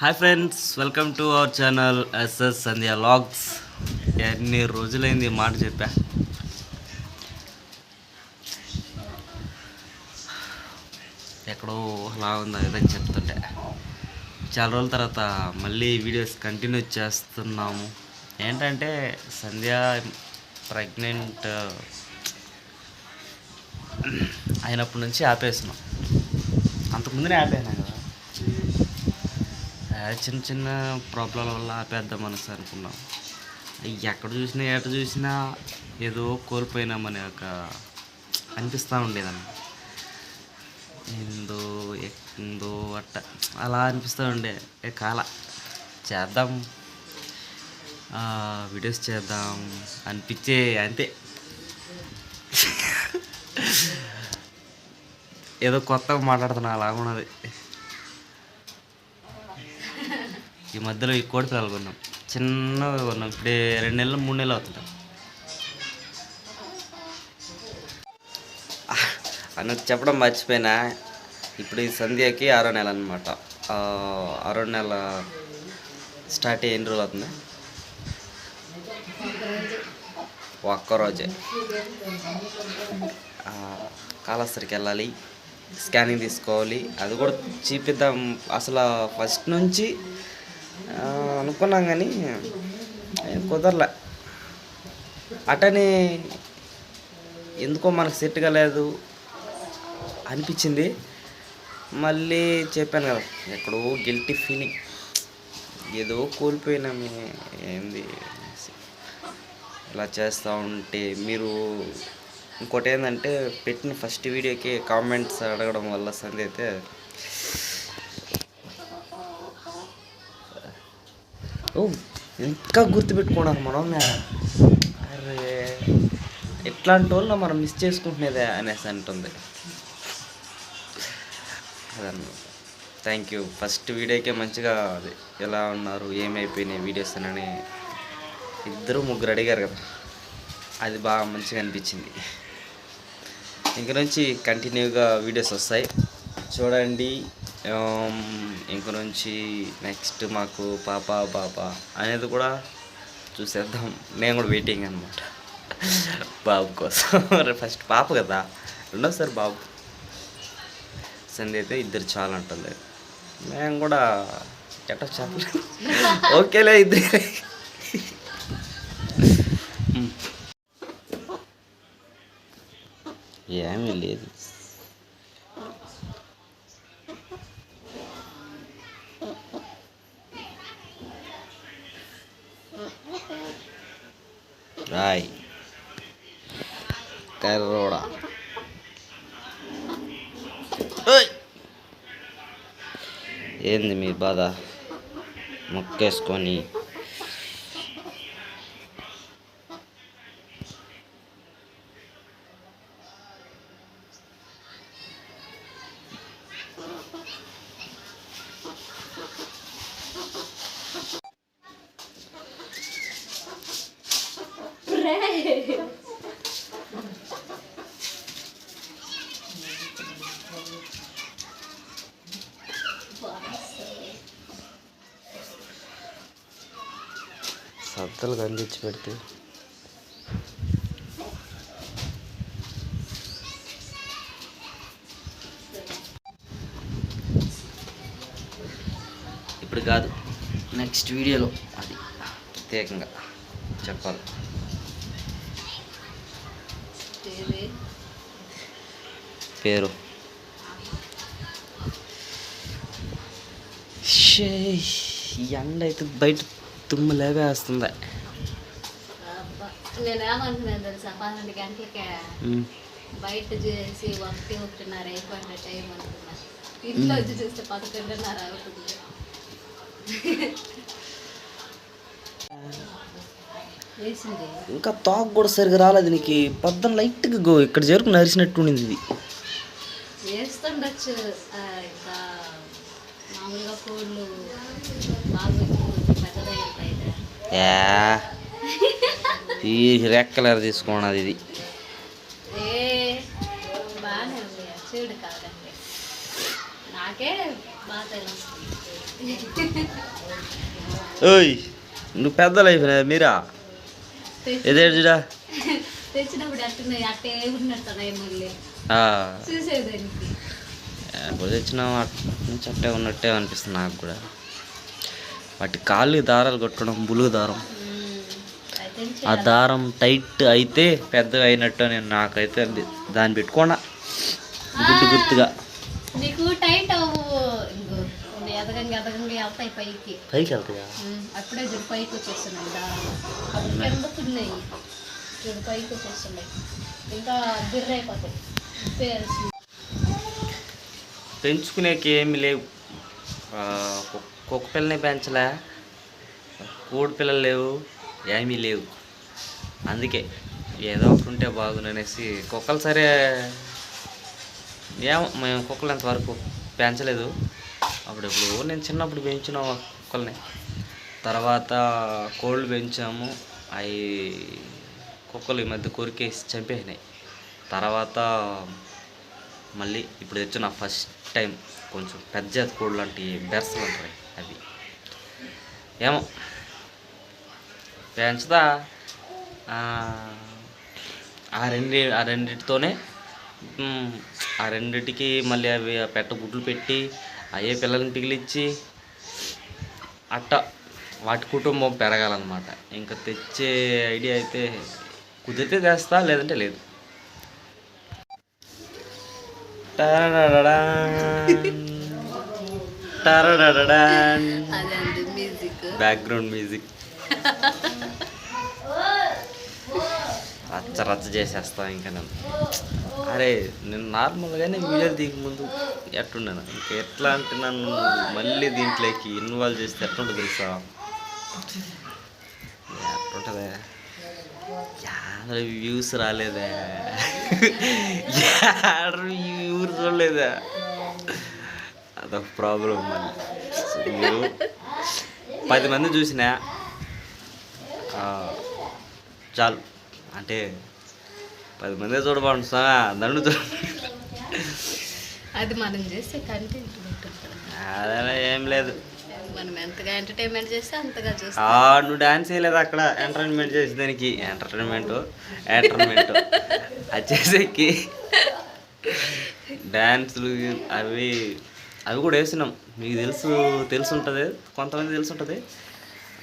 Hi friends welcome to our channel SS Sandhya logs ఎన్ని రోజులైంది మాట చెప్పా? ఎక్కడో అలా ఉందో ఏదని చెప్తుంటే. చాలా రోజుల తర్వాత మళ్ళీ వీడియోస్ కంటిన్యూ చేస్తున్నాము. ఏంటంటే సంధ్య ప్రెగ్నెంట్ అయినప్పటి నుంచి ఆపేస్తున్నాం. అంతకుముందునే ఆపేనా? చిన్న చిన్న ప్రాబ్లం వల్ల ఆపేద్దాం మనసు అనుకున్నాం. ఎక్కడ చూసినా ఎక్కడ చూసినా ఏదో కోల్పోయినామనే ఒక అనిపిస్తూ ఉండేదన్న. ఏందో ఎందో అట్ట అలా అనిపిస్తూ ఉండే. కాల చేద్దాం. వీడియోస్ చేద్దాం అనిపించే అంతే. ఏదో కొత్తగా మాట్లాడుతున్నా అలా ఉన్నది. ఈ మధ్యలో ఈ కోడి పిల్లలు కొన్నాం. చిన్నగా కొన్నాం. ఇప్పుడే రెండు నెలలు మూడు నెలలు అవుతుంటాం. అన్నది చెప్పడం మర్చిపోయినా. ఇప్పుడు ఈ సంధ్యకి ఆరో నెల అనమాట ఆరో నెల స్టార్ట్ అయ్యి ఎన్ని రోజులు అవుతుంది? ఒక్కరోజే. ఆ, కాళహస్తికి వెళ్ళాలి. స్కానింగ్ తీసుకోవాలి. అది కూడా చూపిద్దాం. అసలు ఫస్ట్ నుంచి అనుకున్నాం కానీ కుదరలే. అటని ఎందుకో మనకు సెట్ కాలేదు అనిపించింది. మళ్ళీ చెప్పాను కదా ఎక్కడో గిల్టీ ఫీలింగ్ ఏదో కోల్పోయినామే ఏంది ఇలా చేస్తూ ఉంటే మీరు ఇంకోటి ఏంటంటే పెట్టిన ఫస్ట్ వీడియోకి కామెంట్స్ అడగడం వల్ల సంది అయితే ఇంకా గుర్తుపెట్టుకున్నారు మనం అరే ఎట్లాంటి వాళ్ళు మనం మిస్ చేసుకుంటున్నదే అనేసి అంటుంది. అదన్నమాట థ్యాంక్ యూ ఫస్ట్ వీడియోకే మంచిగా అది ఎలా ఉన్నారు ఏమైపోయినాయి వీడియోస్ అని ఇద్దరు ముగ్గురు అడిగారు కదా. అది బాగా మంచిగా అనిపించింది. ఇంక నుంచి కంటిన్యూగా వీడియోస్ వస్తాయి. చూడండి. ఇంక నుంచి నెక్స్ట్ మాకు పాప పాప అనేది కూడా చూసేద్దాం. నేను కూడా వెయిటింగ్ అనమాట బాబు కోసం. ఫస్ట్ పాప కదా. రెండోసారి బాబు. సంధ్య అయితే ఇద్దరు చాలా అంటుంది. మేము కూడా ఎట్ట చెప్పలేదు ఓకేలే ఇద్దరు. ఏమీ లేదు. కర్రోడా ఓయ్! ఏంది మీ బాధ మొక్కేసుకొని సద్దలు కందించి పెడితే. ఇప్పుడు కాదు నెక్స్ట్ వీడియోలో అది ప్రత్యేకంగా చెప్పాలి. పేరు? షే, ఈ ఎండ అయితే బయట తుమ్ము లేవేస్తుంది నేనేమనుకున్నాను తెలుసా? పన్నెండు గంటలకే బయట చేసి ఒకటి ఒకటిన్నర అయిపోయిన టైం అనుకున్నా. ఇంట్లో వచ్చి చూస్తే పదకొండున్నర అవుతుంది. వేసింది. ఇంకా తాకు కూడా సరిగా రాలేదు నీకు. పొద్దున లైట్గా గో ఇక్కడ చేరుకుని అరిసినట్టు ఉండింది ఇది. ఇంకా మామూలుగా కోళ్ళు బాగా యా. ఈ రెక్కలర్ తీసుకున్నది ఇది. ఓయ్ నువ్వు పెద్దలు అయిపోయినా మీరా? ఇదే చూడా తెచ్చినప్పుడు అట్టున్నాయి. అట్టే ఉన్నట్టున్నాయి మళ్ళీ. చూసేదానికి. ఎప్పుడు తెచ్చినా నుంచి అట్టే ఉన్నట్టే అనిపిస్తుంది నాకు కూడా. వాటి కాళ్ళు దారాలు కొట్టడం బులుగు దారం. ఆ? దారం టైట్ అయితే పెద్దగా అయినట్టు నేను నాకైతే అది- దాన్ని పెట్టుకోనా గుర్తు గుర్తుగా నీకు టైట్ పైకి. వెళ్తాయా? అప్పుడే వచ్చేస్తున్నాయి వచ్చేస్తున్నాయి. ఇంకా పెంచుకునేకి ఏమి లేవు. కుక్క పిల్లని పెంచలే. కోడి పిల్లలు లేవు ఏమీ లేవు. అందుకే ఏదో ఒకటి ఉంటే బాగుననేసి కుక్కలు సరే ఏమో మేము కుక్కలు ఎంతవరకు పెంచలేదు. అప్పుడు ఇప్పుడు నేను చిన్నప్పుడు పెంచిన కుక్కల్ని. తర్వాత కోళ్ళు పెంచాము. అవి కుక్కలు ఈ మధ్య కొరికేసి చంపేసినాయి. తర్వాత మళ్ళీ ఇప్పుడు తెచ్చిన ఫస్ట్ టైం కొంచెం పెద్ద జాతి కోళ్ళు లాంటి బెర్సలు ఉంటాయి అవి ఏమో. పెంచుతా ఆ, రెండి ఆ రెండిటితోనే ఆ రెండిటికి మళ్ళీ అవి పెట్ట గుడ్లు పెట్టి అయ్యే పిల్లల్ని పిగిలిచ్చి అట్ట వాటి కుటుంబం పెరగాలన్నమాట. ఇంకా తెచ్చే ఐడియా అయితే కుదిరితే తెస్తా లేదంటే లేదు. అదే బ్యాక్గ్రౌండ్ మ్యూజిక్ రచ్చ రచ్చ చేసేస్తాం ఇంకా నేను అరే నేను నార్మల్గానే వీడియో దిగి ముందు ఎట్టున్నాను ఇంకా ఎట్లా అంటే నన్ను మళ్ళీ దీంట్లోకి ఇన్వాల్వ్ చేస్తే ఎట్లుంటుంది తెలుసా? ఎట్లుంటుందే? యాభై వ్యూస్ రాలేదే. యాభై వ్యూస్ చూడలేదా అదొక ప్రాబ్లం మీరు పది మంది చూసినా చాలు. అంటే పది మంది చూడబాడుస్తా నన్ను చూడ అది మనం చేసే కంటెంట్ అదే ఏం లేదు. మనం ఎంతగా ఎంటర్టైన్మెంట్ చేస్తే అంతగా ఆ, చూస్తాం నువ్వు డాన్స్ చేయలేదు అక్కడ ఎంటర్టైన్మెంట్ చేసి దానికి. ఎంటర్టైన్మెంట్ ఎంటర్టైన్మెంట్ అది చేసేకి. డ్యాన్సులు అవి అవి కూడా వేసినాం. మీకు తెలుసు తెలుసు ఉంటుంది కొంతమంది తెలుసు ఉంటుంది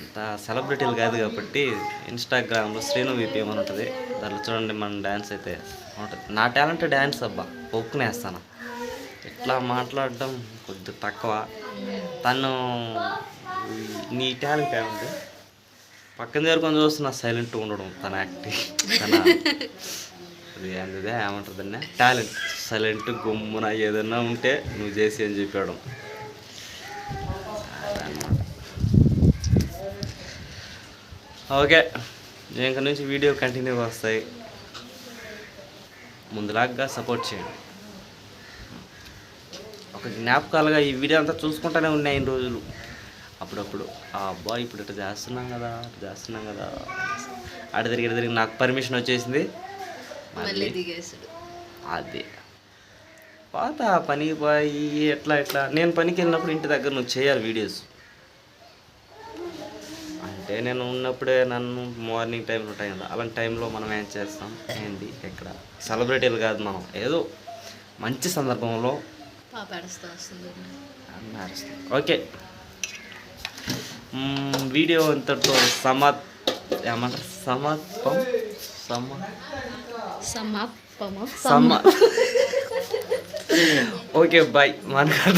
అంత సెలబ్రిటీలు కాదు కాబట్టి ఇన్స్టాగ్రామ్లో శ్రీను విపిఎం అని ఉంటుంది. దాంట్లో చూడండి మన డ్యాన్స్ అయితే ఉంటుంది నా టాలెంట్ డ్యాన్స్ అబ్బా ఒప్పుకునేస్తాను ఇట్లా మాట్లాడడం కొద్దిగా తక్కువ. తను నీ టాలెంట్ ఏముంది పక్కన చేరుకొని చూస్తున్నా సైలెంట్గా ఉండడం తన యాక్టింగ్ తన అది అందుదే ఏమంటుందన్న టాలెంట్. సైలెంట్ గుమ్మున ఏదన్నా ఉంటే నువ్వు చేసి అని చెప్పాడు. ఓకే ఇంక నుంచి వీడియో కంటిన్యూగా వస్తాయి. ముందులాగా సపోర్ట్ చేయండి. ఒక జ్ఞాపకాలుగా ఈ వీడియో అంతా చూసుకుంటూనే ఉన్నాయి ఇన్ని రోజులు. అప్పుడప్పుడు ఆ అబ్బాయి ఇప్పుడు ఇట్లా చేస్తున్నాం కదా చేస్తున్నాం కదా. అటు తిరిగి తిరిగి నాకు పర్మిషన్ వచ్చేసింది. మళ్ళీ దిగేసుడు అదే. పాత పనికి పోయి ఎట్లా ఎట్లా. నేను పనికి వెళ్ళినప్పుడు ఇంటి దగ్గర నువ్వు చేయాలి వీడియోస్. అంటే నేను ఉన్నప్పుడే నన్ను మార్నింగ్ టైంలో కదా అలాంటి టైంలో మనం ఏం చేస్తాం? ఏంది? ఎక్కడ? సెలబ్రిటీలు కాదు మనం. ఏదో మంచి సందర్భంలో ఓకే. వీడియో ఇంతటితో సమా ఏమంటారు? సమత్వం సమ సమాపమ సమ ఓకే బాయ్ మనకు